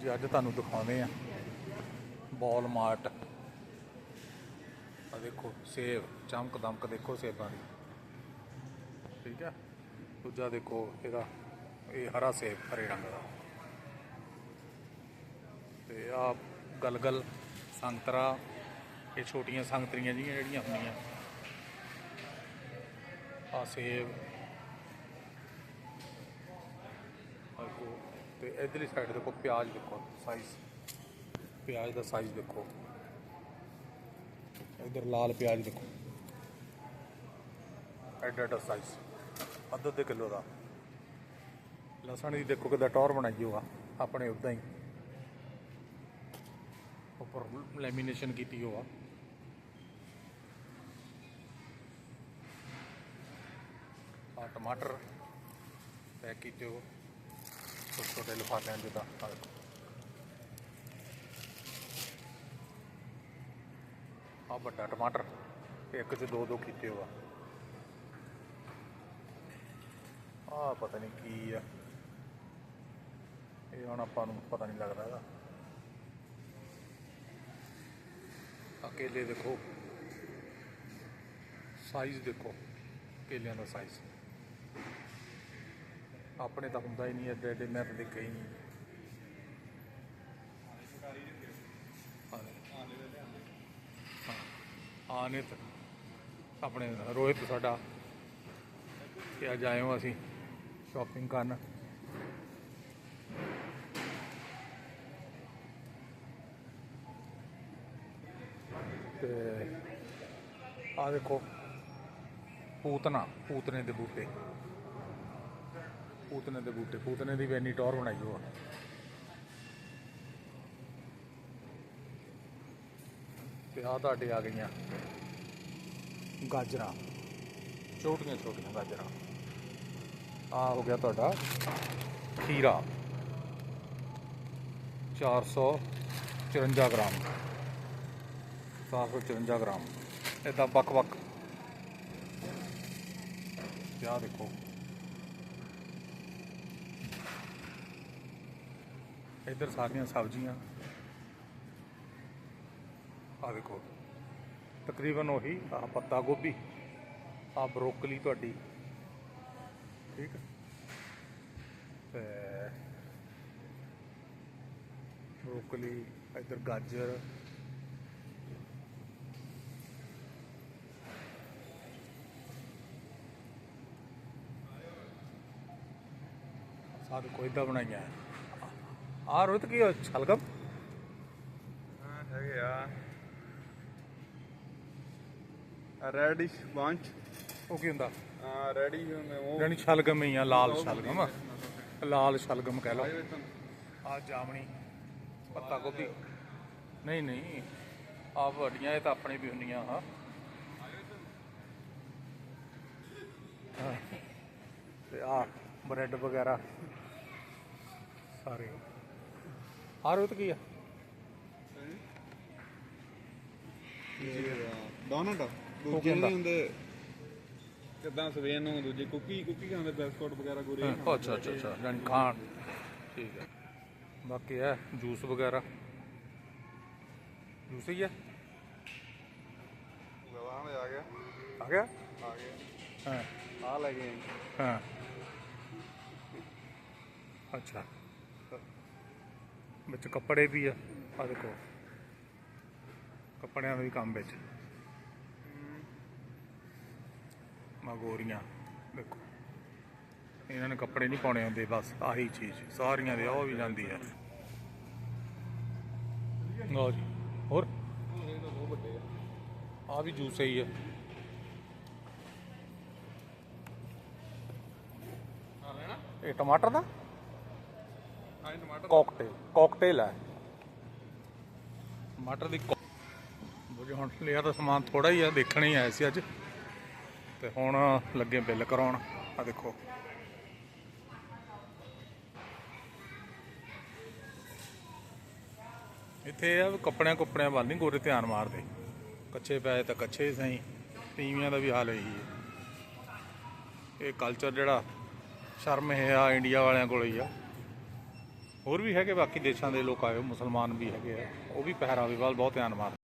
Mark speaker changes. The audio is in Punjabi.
Speaker 1: ਜੀ, ਅੱਜ ਤੁਹਾਨੂੰ ਦਿਖਾਉਂਦੇ ਆ ਬॉल ਮਾਰਟ ਆ ਦੇਖੋ, ਸੇਬ, ਚਮਕ ਦਮਕ ਦੇਖੋ ਸੇਬਾਂ ਦੀ। ਠੀਕ ਹੈ? ਦੂਜਾ ਦੇਖੋ, ਇਹਦਾ, ਇਹ ਹਰਾ ਸੇਬ, ਹਰੇ ਰੰਗ ਦਾ। ਤੇ ਆ ਗਲਗਲ ਸੰਤਰਾ, ਇਹ ਛੋਟੀਆਂ ਸੰਗਤਰੀਆਂ ਜਿਹੀਆਂ ਜਿਹੜੀਆਂ ਹੁੰਦੀਆਂ। ਆ ਸੇਬ। ਆਹ ਦੇਖੋ ਤੇ ਇਧਰਲੀ ਸਾਈਡ ਦੇਖੋ, ਪਿਆਜ਼ ਦੇਖੋ ਸਾਈਜ਼ ਪਿਆਜ਼ ਦਾ ਸਾਈਜ਼ ਦੇਖੋ। ਇਧਰ ਲਾਲ ਪਿਆਜ਼ ਦੇਖੋ। ਐਡਾ ਐਡਾ ਸਾਈਜ਼ ਅੱਧ ਅੱਧ ਕਿਲੋ ਦਾ। ਲਸਣ ਦੀ ਦੇਖੋ ਕਿਦਾਂ ਟੌਰ ਬਣਾਈ ਹੋਆ। ਆਪਣੇ ਉਦਾਂ ਹੀ। ਉੱਪਰ ਲੈਮੀਨੇਸ਼ਨ ਕੀਤੀ ਹੋਆ। ਆ ਟਮਾਟਰ ਪੈਕ ਕੀਤੇ ਹੋ ਛੋਟੇ ਛੋਟੇ ਲਿਫਾਫਿਆਂ ਜਿੱਦਾਂ ਆਹ ਆ ਵੱਡਾ ਟਮਾਟਰ, ਇੱਕ ਚ ਦੋ ਦੋ ਕੀਤੇ ਹੋਆ। ਆ ਪਤਾ ਨਹੀਂ ਕੀ ਆ। ਇਹ ਹੁਣ ਆਪਾਂ ਨੂੰ ਪਤਾ ਨਹੀਂ ਲੱਗਦਾ ਇਹਦਾ। ਆ ਕੇਲੇ ਦੇਖੋ। ਸਾਈਜ਼ ਦੇਖੋ। ਕੇਲਿਆਂ ਦਾ ਸਾਈਜ਼ ਆਪਣੇ ਤਾਂ ਹੁੰਦਾ ਹੀ ਨਹੀਂ ਐਡੇ ਐਡੇ ਮੈਂ ਤਾਂ ਦੇਖਿਆ ਹੀ ਨਹੀਂ। ਹਾਂ। ਨਿਤ ਆਪਣੇ ਰੋਹਿਤ ਸਾਡਾ ਕਿ ਅੱਜ ਆਏ ਹਾਂ ਅਸੀਂ ਸ਼ਾਪਿੰਗ ਕਰਨ। ਤੇ ਆ ਦੇਖੋ, ਪੂਤਨਾ, ਪੂਤਨੇ ਦੇ ਬੂਟੇ। ਪੂਤਨੇ ਦੇ ਬੂਟੇ ਪੂਤਨੇ ਦੀ ਵੈਨੀ ਟੌਰ ਬਣਾਈ ਹੋਆ ਤੇ ਆ ਤੁਹਾਡੇ ਆ ਗਈਆਂ। ਗਾਜਰਾਂ। ਛੋਟੀਆਂ ਛੋਟੀਆਂ ਗਾਜਰਾਂ। ਆ ਹੋ ਗਿਆ ਤੁਹਾਡਾ ਖੀਰਾ। 454 ਗ੍ਰਾਮ। 454 ਗ੍ਰਾਮ। ਇਦਾਂ ਵੱਖ-ਵੱਖ। ਤੇ ਆਹ ਦੇਖੋ। ਇੱਧਰ ਸਾਰੀਆਂ ਸਬਜ਼ੀਆਂ। ਆ ਦੇਖੋ, ਤਕਰੀਬਨ ਉਹੀ ਆ ਪੱਤਾ ਗੋਭੀ ਆ ਬਰੋਕਲੀ ਤੁਹਾਡੀ, ਠੀਕ ਤੇ ਬਰੋਕਲੀ, ਇੱਧਰ ਗਾਜਰ ਸਾਰ ਕੋਈ ਦਾ ਬਣਾਈਆਂ। ਆ ਰੋਹਿਤ ਕੀ ਹੋਇਆ? ਸ਼ਲਗਮ
Speaker 2: ਹਾਂ ਹੈਗੇ ਆ। ਰੈਡਿਸ਼ ਬੰਚ
Speaker 1: ਉਹ ਕੀ ਹੁੰਦਾ?
Speaker 2: ਆ ਰੈਡੀ ਉਹ
Speaker 1: ਜਾਨੀ ਸ਼ਲਗਮ ਹੀ ਆ ਲਾਲ ਸ਼ਲਗਮ ਲਾਲ ਸ਼ਲਗਮ ਕਹਿ ਲਓ। ਆ ਜਾਮਣੀ ਪੱਤਾ ਗੋਭੀ। ਨਹੀਂ ਨਹੀਂ ਆ ਵੱਡੀਆਂ ਇਹ ਤਾਂ ਆਪਣੇ ਵੀ ਹੁੰਦੀਆਂ ਆ। ਤੇ। ਆ ਬ੍ਰੈਡ ਵਗੈਰਾ। ਸਾਰੇ। ਆ ਰੋਤ ਕੀ ਆ?
Speaker 2: ਡੋਨਟ
Speaker 1: ਕੀ
Speaker 2: ਦੂਜੇ
Speaker 1: ਹੁੰਦਾ?
Speaker 2: ਨਹੀਂ ਹੁੰਦੇ। ਕਿਦਾਂ ਸਵੇਰ ਨੂੰ ਦੂਜੇ ਕੁੱਕੀ ਕੁੱਕੀ ਖਾਂਦੇ ਬਿਸਕੁਟ ਵਗੈਰਾ ਗੁਰੇ
Speaker 1: ਹਾਂ, ਅੱਛਾ ਅੱਛਾ ਅੱਛਾ ਜਾਨੀ ਖਾਣ। ਠੀਕ ਹੈ ਬਾਕੀ ਹੈ ਜੂਸ ਵਗੈਰਾ। ਜੂਸ ਹੀ ਹੈ
Speaker 2: ਗਵਾਂ ਦੇ ਆ ਗਿਆ।
Speaker 1: ਆ ਗਿਆ?
Speaker 2: ਆ ਗਿਆ।
Speaker 1: ਹਾਂ।
Speaker 2: ਆ ਲੈ ਗਏ
Speaker 1: ਹਾਂ। ਅੱਛਾ। ਵਿੱਚ ਕੱਪੜੇ ਵੀ ਆ ਆ ਦੇਖੋ। ਕੱਪੜਿਆਂ ਦਾ ਵੀ ਕੰਮ ਵਿੱਚ। ਮਗੋਰੀਆਂ ਦੇਖੋ। ਇਹਨਾਂ ਨੇ ਕੱਪੜੇ ਨਹੀਂ ਪਾਉਣੇ ਹੁੰਦੇ, ਬਸ ਆਹੀ ਚੀਜ਼, ਸਾਰੀਆਂ ਦੇ ਉਹ ਵੀ ਜਾਂਦੀ ਹੈ ਲਓ ਜੀ, ਹੋਰ? ਆ ਵੀ ਜੂਸ ਹੀ ਹੈ
Speaker 2: ਆ।
Speaker 1: ਇਹ ਟਮਾਟਰ ਦਾ? ਕਾਕਟੇਲ ਕਾਕਟੇਲ ਹੈ। ਮਟਰ ਦੀ ਬੁਝੇ ਹੁਣ ਲਿਆ ਤਾਂ ਸਮਾਨ ਥੋੜਾ ਹੀ ਆ ਦੇਖਣ ਹੀ ਆਏ ਸੀ ਅੱਜ। ਤੇ ਹੁਣ ਲੱਗੇ ਬਿੱਲ ਕਰਾਉਣ। ਆ ਦੇਖੋ। ਇੱਥੇ ਆ ਕੱਪੜਿਆਂ ਕੁੱਪੜਿਆਂ ਵੱਲ ਨਹੀਂ ਗੋਰੇ ਧਿਆਨ ਮਾਰਦੇ। ਕੱਚੇ ਪਏ ਤਾਂ ਕੱਚੇ ਹੀ ਸਹੀ ਤੀਵੀਆਂ ਦਾ ਵੀ ਹਾਲ ਇਹੀ ਹੈ। ਇਹ ਕਲਚਰ ਜਿਹੜਾ ਸ਼ਰਮ ਹੈ ਆ ਇੰਡੀਆ ਵਾਲਿਆਂ ਕੋਲ ਹੀ ਆ। ਹੋਰ ਵੀ ਹੈਗੇ ਬਾਕੀ ਦੇਸ਼ਾਂ ਦੇ ਲੋਕ ਆਏ ਹੋਏ, ਮੁਸਲਮਾਨ ਵੀ ਹੈਗੇ ਆ ਉਹ ਵੀ ਪਹਿਰਾਵੇ ਵੱਲ ਬਹੁਤ ਧਿਆਨ ਮਾਰਦੇ